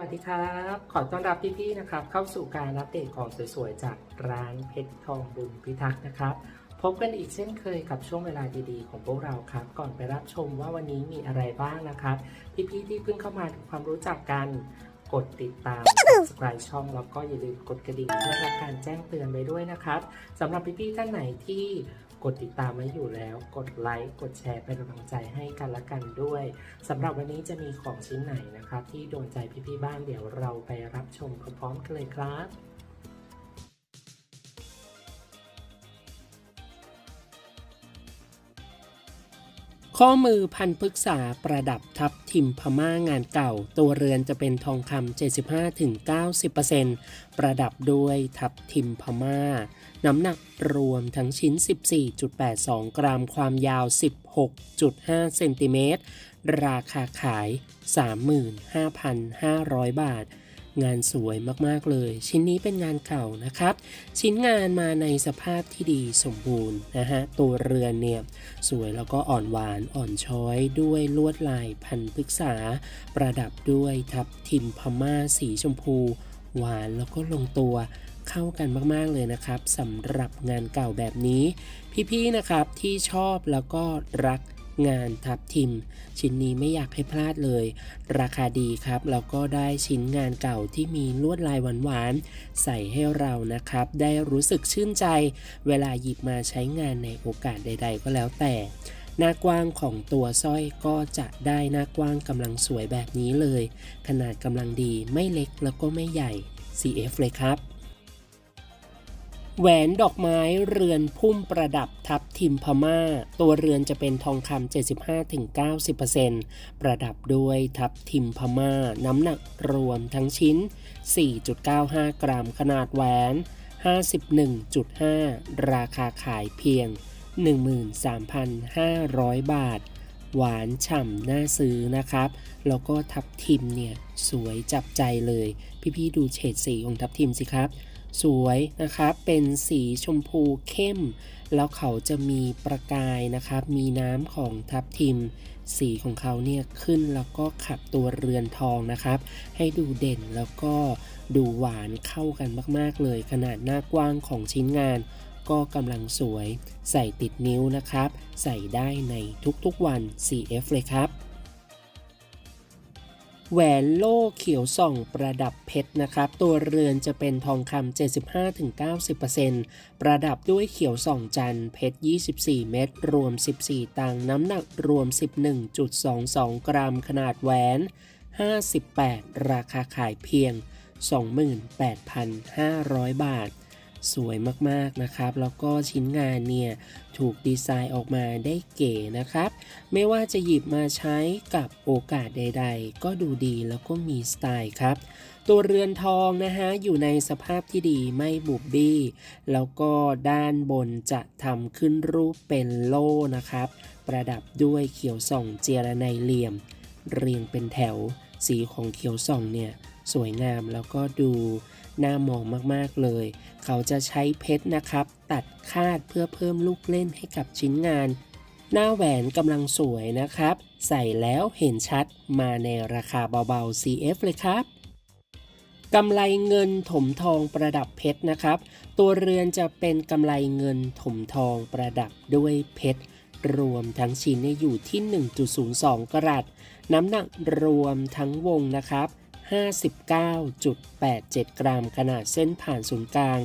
สวัสดีครับ ขอต้อนรับพี่ๆนะครับ เข้าสู่การอัปเดตของสวยๆ จากร้านเพชรทองบุญพิทักษ์นะครับ พบกันอีกเช่นเคยกับช่วงเวลาดีๆ ของพวกเราครับ ก่อนไปรับชมว่าวันนี้มีอะไรบ้างนะครับ พี่ๆที่เพิ่งเข้ามาทำความรู้จักกัน กดติดตาม subscribe ช่องแล้วก็อย่าลืมกดกระดิ่งเพื่อรับการแจ้งเตือนไปด้วยนะครับสำหรับพี่ๆท่านไหนที่กดติดตามไว้อยู่แล้ว กดไลค์กดแชร์เป็นกำลังใจให้กันและกันด้วยสำหรับวันนี้จะมีของชิ้นไหนนะครับ ที่โดนใจพี่ๆบ้างเดี๋ยวเราไปรับชมพร้อมๆกันเลยครับ ข้อมือพันพฤกษาประดับทับทิมพม่างานเก่า ตัวเรือนจะเป็นทองคำ75-90%ประดับด้วยทับทิมพม่า น้ำหนักรวมทั้งชิ้น 14.82 กรัมความยาว 16.5 เซนติเมตร ราคาขาย 35,500 บาท งานสวยมากๆเลย ชิ้นนี้เป็นงานเก่านะครับ ชิ้นงานมาในสภาพที่ดีสมบูรณ์นะฮะตัวเรือนเนี่ยสวยแล้วก็อ่อนหวานอ่อนช้อยด้วยลวดลายพันพฤกษา ประดับด้วยทับทิมพม่าสีชมพู หวานแล้วก็ลงตัวเข้ากันมาก ๆ เลยนะครับสำหรับงานเก่าแบบนี้ พี่ ๆ นะครับที่ชอบแล้วก็รัก งานทับทิม ชิ้นนี้ไม่อยากให้พลาดเลย ราคาดีครับแล้วก็ได้ชิ้นงานเก่าที่มีลวดลายหวานๆใส่ให้เรานะครับ ได้รู้สึกชื่นใจ เวลาหยิบมาใช้งานในโอกาสใด ๆ ก็แล้วแต่หน้ากว้างของตัวสร้อยก็จะได้หน้ากว้างกำลังสวยแบบนี้เลย ขนาดกำลังดีไม่เล็กแล้วก็ไม่ใหญ่ CF เลยครับ แหวนดอกไม้เรือนพุ่มประดับทับทิมพม่า ตัวเรือนจะเป็นทองคำ75-90%ประดับด้วยทับทิมพม่า น้ำหนักรวมทั้งชิ้น 4.95 กรัมขนาดแหวน 51.5 ราคาขายเพียง 13,500 บาท หวานฉ่ำน่าซื้อนะครับ แล้วก็ทับทิมเนี่ย สวยจับใจเลย พี่ๆดูเฉดสีของทับทิมสิครับ สวยนะครับเป็นสีชมพูเข้ม แล้วเขาจะมีประกายนะครับ มีน้ำของทับทิม สีของเขาเนี่ยขึ้นแล้วก็ขับตัวเรือนทองนะครับ ให้ดูเด่นแล้วก็ดูหวานเข้ากันมาก ๆ เลย ขนาดหน้ากว้างของชิ้นงาน ก็กำลังสวย ใส่ติดนิ้วนะครับ ใส่ได้ในทุกๆวัน CF เลยครับ แหวนโล่เขียวส่องประดับเพชรนะครับ ตัวเรือนจะเป็นทองคำ75-90%ประดับด้วยเขียวส่องจันทร์เพชร 24 เม็ดรวม 14 ตังน้ำหนักรวม 11.22 กรัมขนาดแหวน 58 ราคาขายเพียง 28,500 บาท สวยมากๆนะครับ แล้วก็ชิ้นงานเนี่ยถูกดีไซน์ออกมาได้เก๋นะครับ ไม่ว่าจะหยิบมาใช้กับโอกาสใด ๆ ก็ดูดีแล้วก็มีสไตล์ครับ ตัวเรือนทองนะฮะอยู่ในสภาพที่ดีไม่บุบบี้ แล้วก็ด้านบนจะทำขึ้นรูปเป็นโล่นะครับ ประดับด้วยเขียวส่องเจรไนเหลี่ยม เรียงเป็นแถว สีของเขียวส่องเนี่ย สวยงามแล้วก็ดูน่ามองมากๆเลย เขาจะใช้เพชรนะครับ ตัดคาดเพื่อเพิ่มลูกเล่นให้กับชิ้นงาน หน้าแหวนกำลังสวยนะครับ ใส่แล้วเห็นชัดมาในราคาเบาๆ CF เลยครับกำไลเงินถมทองประดับเพชรนะครับ ตัวเรือนจะเป็นกำไลเงินถมทองประดับด้วยเพชรรวมทั้งชิ้นเนี่ยอยู่ที่ 1.02 กรัตน้ำหนักรวมทั้งวงนะครับ 59.87 กรัม ขนาดเส้นผ่านศูนย์กลาง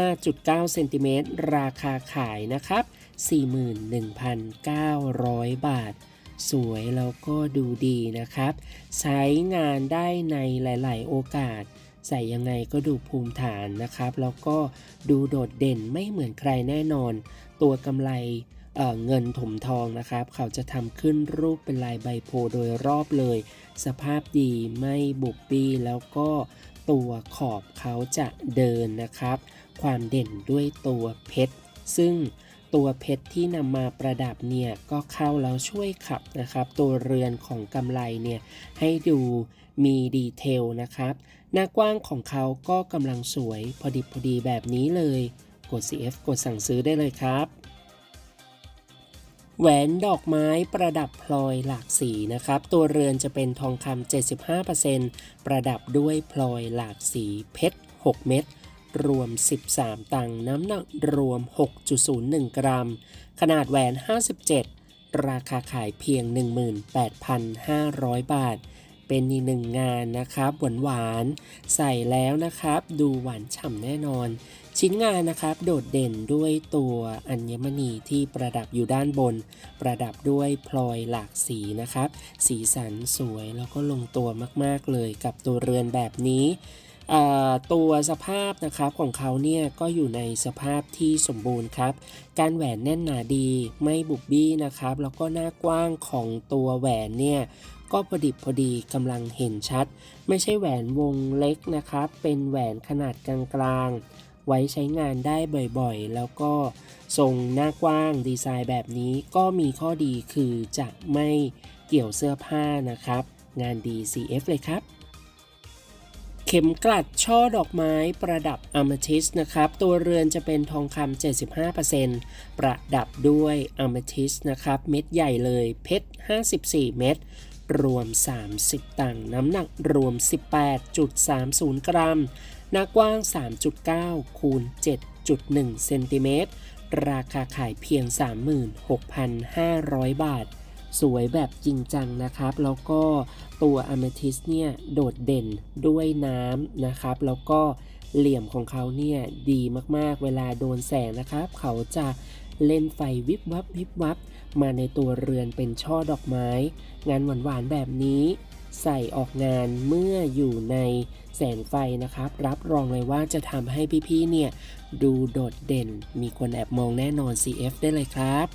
5.9 เซนติเมตร ราคาขายนะครับ 41,900 บาท สวยแล้วก็ดูดีนะครับ ใช้งานได้ในหลาย ๆ โอกาส ใส่ยังไงก็ดูภูมิฐานนะครับ แล้วก็ดูโดดเด่นไม่เหมือนใครแน่นอน ตัวกำไร เเงินถมทองนะครับ เขาจะทำขึ้นรูปเป็นลายใบโพโดยรอบเลย สภาพดีไม่บุบบี้แล้วก็ตัวขอบเขาจะเดินนะครับ ความเด่นด้วยตัวเพชร ซึ่งตัวเพชรที่นำมาประดับเนี่ยก็เข้าแล้วช่วยขับนะครับ ตัวเรือนของกำไลเนี่ยให้ดูมีดีเทลนะครับ หน้ากว้างของเขาก็กำลังสวยพอดิบพอดีแบบนี้เลย กด CF กดสั่งซื้อได้เลยครับ แหวนดอกไม้ประดับพลอยหลากสีนะครับ ตัวเรือนจะเป็นทองคำ75%ประดับด้วยพลอยหลากสีเพชร 6 เม็ดรวม 13 ตังน้ำหนักรวม 6.01 กรัม ขนาดแหวน 57 ราคาขายเพียง 18,500 บาท เป็นอีกหนึ่งงานนะครับหวานหวานใส่แล้วนะครับ ดูหวานฉ่ำแน่นอน ชิ้นงานนะครับโดดเด่นด้วยตัวอัญมณีที่ประดับอยู่ด้านบน ประดับด้วยพลอยหลากสีนะครับ สีสันสวยแล้วก็ลงตัวมากๆเลยกับตัวเรือนแบบนี้ ตัวสภาพนะครับของเขาเนี่ยก็อยู่ในสภาพที่สมบูรณ์ครับ การแหวนแน่นหนาดีไม่บุบบี้นะครับ แล้วก็หน้ากว้างของตัวแหวนเนี่ยก็พอดิบพอดีกำลังเห็นชัด ไม่ใช่แหวนวงเล็กนะครับ เป็นแหวนขนาดกลางๆ ไว้ใช้งานได้บ่อยๆ แล้วก็ทรงหน้ากว้างดีไซน์แบบนี้ก็มีข้อดีคือจะไม่เกี่ยวเสื้อผ้านะครับ งานดี CF เลยครับ เข็มกลัดช่อดอกไม้ประดับอ m มทิสนะครับ ตัวเรือนจะเป็นทองคำ75%ประดับด้วยอ m มทิสนะครับ เม็ดใหญ่เลยเพชร 54 เม็ดรวม 30 ตังค์น้ำหนักรวม 18.30 กรัม หน้ากว้าง 3.9 คูณ 7.1 เซนติเมตร ราคาขายเพียง 36,500 บาท สวยแบบจริงจังนะครับ แล้วก็ตัวอ m มทิสเนี่ยโดดเด่นด้วยน้ำนะครับ แล้วก็เหลี่ยมของเขาเนี่ยดีมากๆ เวลาโดนแสงนะครับ เขาจะเล่นไฟวิบวับวิบวับ มาในตัวเรือนเป็นช่อดอกไม้ งานหวานๆแบบนี้ใส่ออกงานเมื่ออยู่ในแสงไฟนะครับ รับรองเลยว่าจะทำให้พี่ๆเนี่ย ดูโดดเด่น มีคนแอบมองแน่นอน CF ได้เลยครับ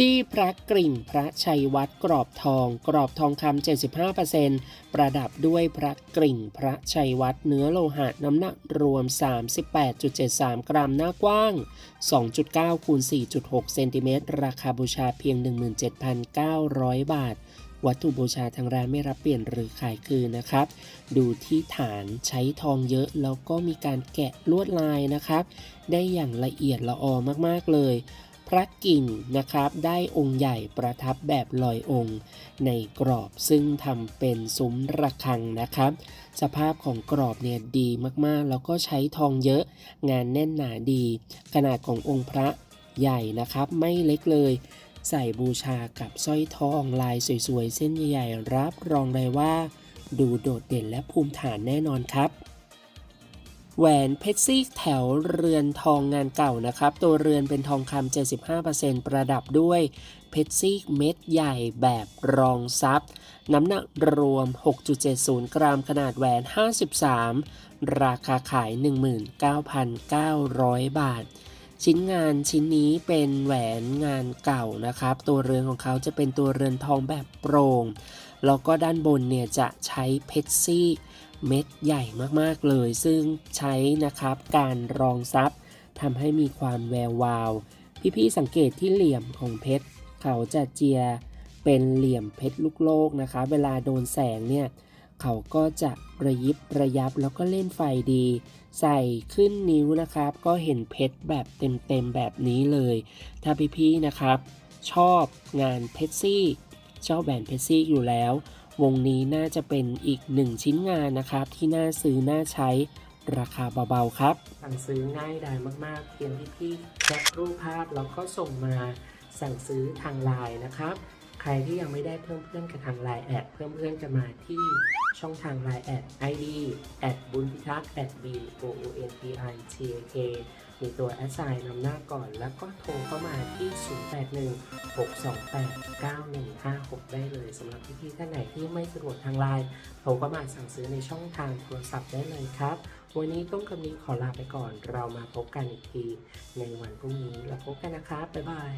จี้พระกริ่งพระชัยวัดกรอบทอง กรอบทองคำ75%ประดับด้วยพระกริ่งพระชัยวัดเนื้อโลหะน้ำหนักรวม 38.73 กรัมหน้ากว้าง 2.9คูณ4.6 เซนติเมตรราคาบูชาเพียง 17,900 บาท วัตถุบูชาทางร้านไม่รับเปลี่ยนหรือขายคืนนะครับ ดูที่ฐานใช้ทองเยอะแล้วก็มีการแกะลวดลายนะครับ ได้อย่างละเอียดละออมากๆเลย พระกิ่งนะครับได้องค์ใหญ่ประทับแบบลอยองค์ ในกรอบซึ่งทำเป็นซุ้มระฆังนะครับ สภาพของกรอบเนี่ยดีมากๆ แล้วก็ใช้ทองเยอะงานแน่นหนาดี ขนาดขององค์พระใหญ่นะครับไม่เล็กเลย ใส่บูชากับสร้อยทองลายสวยๆ เส้นใหญ่ๆ รับรองเลยว่า ดูโดดเด่นและภูมิฐานแน่นอนครับ แหวนเพชรซีกแถวเรือนทองงานเก่านะครับ ตัวเรือนเป็นทองคำ75%ประดับด้วยเพชรซีกเม็ดใหญ่แบบรองซับน้ำหนักรวม 6.70 กรัมขนาดแหวน 53 ราคาขาย 19,900 บาท ชิ้นงานชิ้นนี้เป็นแหวนงานเก่านะครับ ตัวเรือนของเขาจะเป็นตัวเรือนทองแบบโปร่ง แล้วก็ด้านบนเนี่ยจะใช้เพชรซีก เม็ดใหญ่มากๆเลย ซึ่งใช้นะครับการรองซับทำให้มีความแวววาว พี่ๆสังเกตที่เหลี่ยมของเพชร เขาจะเจียเป็นเหลี่ยมเพชรลูกโลกนะคะ เวลาโดนแสงเนี่ยเขาก็จะระยิบระยับแล้วก็เล่นไฟดี ใส่ขึ้นนิ้วนะครับ ก็เห็นเพชรแบบเต็มๆแบบนี้เลย ถ้าพี่ๆนะครับ ชอบงานเพชรซี่ชอบแบรนเพชรซี่อยู่แล้ว วงนี้น่าจะเป็นอีกหนึ่งชิ้นงานนะครับ ที่น่าซื้อน่าใช้ราคาเบาๆครับ สั่งซื้อง่ายดายมากๆ เพียงที่พี่แคปรูปภาพแล้วก็ส่งมาสั่งซื้อทางไลน์นะครับ ใครที่ยังไม่ได้เพิ่มเพื่อนกับทางไลน์แอดเพิ่มเพื่อนกันมาที่ช่องทางไลน์แอด ID แอดบุญพิทักษ์แอด B O O N P I T A K มีตัวแอสไซน์นำหน้าก่อน แล้วก็โทรเข้ามาที่ 0816289156 ได้เลยสำหรับพี่ๆท่านไหนที่ไม่สะดวกทางไลน์โทรเข้ามาสั่งซื้อในช่องทางโทรศัพท์ได้เลยครับ วันนี้ต้องคำนี้ขอลาไปก่อน เรามาพบกันอีกทีในวันพรุ่งนี้แล้วพบกันนะครับ บ๊ายบาย